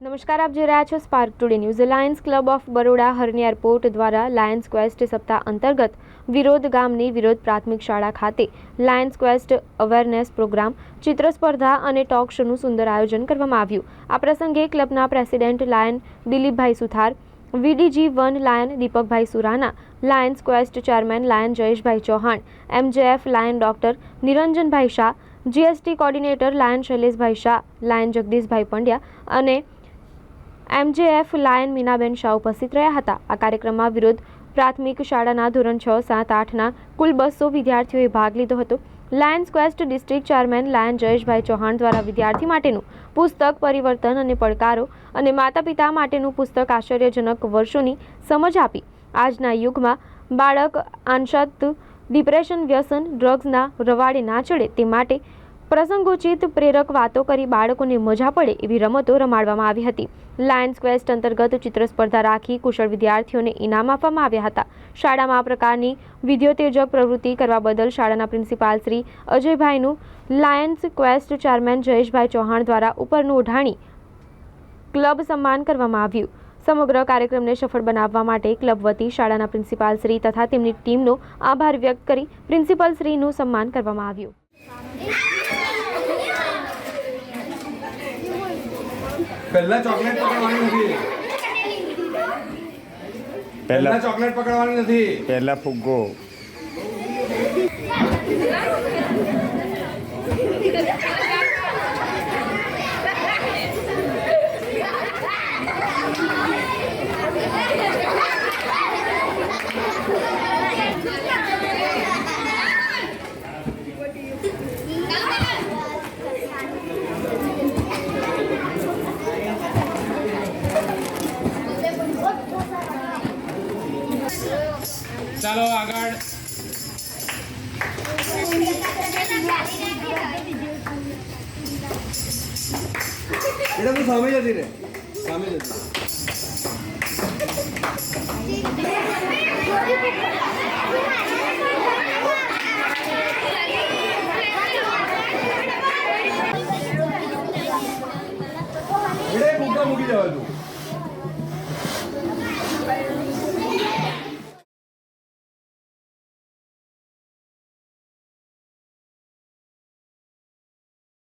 નમસ્કાર, આપ જોઈ રહ્યા છો Spark Today news Lions Club of Baroda Harni airport દ્વારા લાયન્સ ક્વેસ્ટ સપ્તાહ અંતર્ગત વિરોધ ગામની વિરોધ પ્રાથમિક શાળા ખાતે લાયન્સ ક્વેસ્ટ અવેરનેસ પ્રોગ્રામ ચિત્ર સ્પર્ધા અને ટોક શોનું સુંદર આયોજન કરવામાં આવ્યું. આ પ્રસંગે ક્લબના president Lion Dilipbhai Suthar VDG one Lion Deepakbhai Surana Lions Quest chairman Lion Jayeshbhai Chauhan MJF Lion doctor Niranjanbhai Shah GST coordinator Lion Shaileshbhai Shah Lion Jagdishbhai Pandya અને એમજેએફ લાયન મીનાબેન શાહ ઉપસ્થિત રહ્યા હતા. આ કાર્યક્રમમાં વિરોધ પ્રાથમિક શાળાના ધોરણ છ, સાત, આઠના કુલ બસો વિદ્યાર્થીઓએ ભાગ લીધો હતો. Lions Quest district chairman Lion Jayeshbhai Chauhan દ્વારા વિદ્યાર્થી માટેનું પુસ્તક પરિવર્તન અને પડકારો અને માતા પિતા માટેનું પુસ્તક આશ્ચર્યજનક વર્ષોની સમજ આપી. આજના યુગમાં બાળક આંશત, ડિપ્રેશન, વ્યસન, ડ્રગ્સના રવાડે ના ચડે તે માટે પ્રસંગોચિત પ્રેરક વાતો કરી બાળકોને મજા પડે એવી રમતો રમાડવામાં આવી હતી. લાયન્સ ક્વેસ્ટ અંતર્ગત ચિત્ર સ્પર્ધા રાખી કુશળ વિદ્યાર્થીઓને ઇનામ આપવામાં આવ્યા હતા. શાળામાં આ પ્રકારની વિદ્યોતેજક પ્રવૃત્તિ કરવા બદલ શાળાના principal Shri અજયભાઈનું Lions Quest chairman Jayeshbhai Chauhan દ્વારા ઉપરનું ઉઢાણી ક્લબ સન્માન કરવામાં આવ્યું. સમગ્ર કાર્યક્રમને સફળ બનાવવા માટે ક્લબ વતી શાળાના પ્રિન્સિપાલ શ્રી તથા તેમની ટીમનો આભાર વ્યક્ત કરી પ્રિન્સિપાલ શ્રીનું સન્માન કરવામાં આવ્યું. પહેલા ચોકલેટ પકડવાની નથી. પહેલા ચોકલેટ પકડવાની નથી. પહેલા ફુગ્ગો ચાલો આગળ. બેટા તું સામે જતી રે સામે જતી મૂકી તું